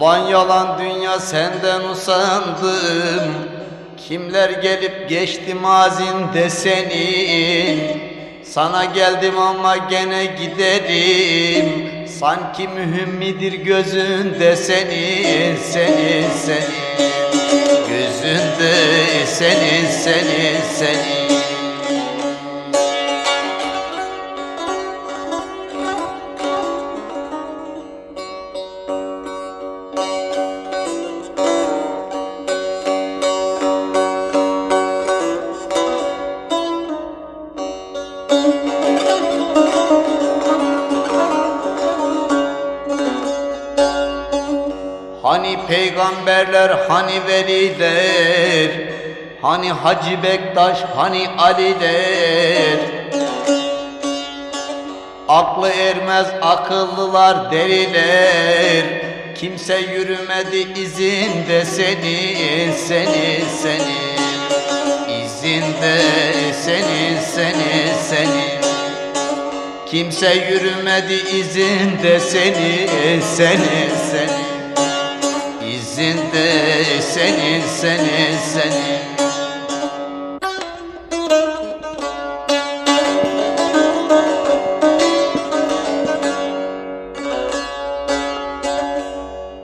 Ulan yalan dünya senden usandım. Kimler gelip geçti mazinde senin Sana geldim ama gene giderim. Sanki mühim midir gözünde senin Senin senin Gözünde senin senin senin Hani peygamberler, hani veliler, hani Hacı Bektaş, hani Aliler. Aklı ermez akıllılar deliler. Kimse yürümedi izinde senin, senin, senin. İzinde senin, senin, senin. Kimse yürümedi izinde senin, senin, senin. İzinde senin, senin, senin.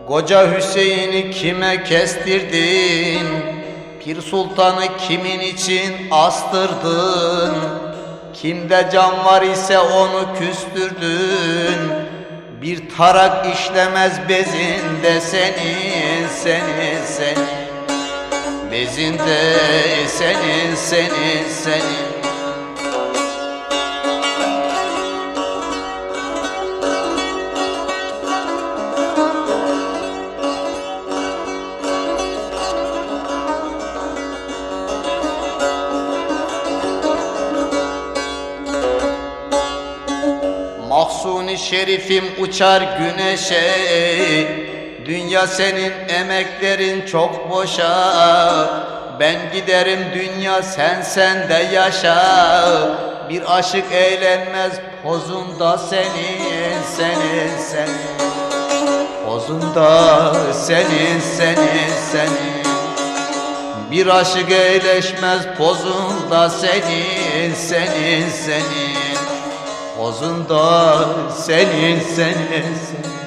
Koca Hüseyin'i kime kestirdin? Pir Sultan'ı kimin için astırdın? Kimde can var ise onu küstürdün. Bir tarak işlemez bezinde senin, senin, senin. Bezinde senin, senin, senin. Mahsuni şerifim uçar güneşe. Dünya senin emeklerin çok boşa. Ben giderim dünya sen sende yaşa. Bir aşık eğlenmez pozunda senin senin senin. Pozunda senin senin senin. Bir aşık eğleşmez pozunda senin, senin, senin Pozunda senin, senin, senin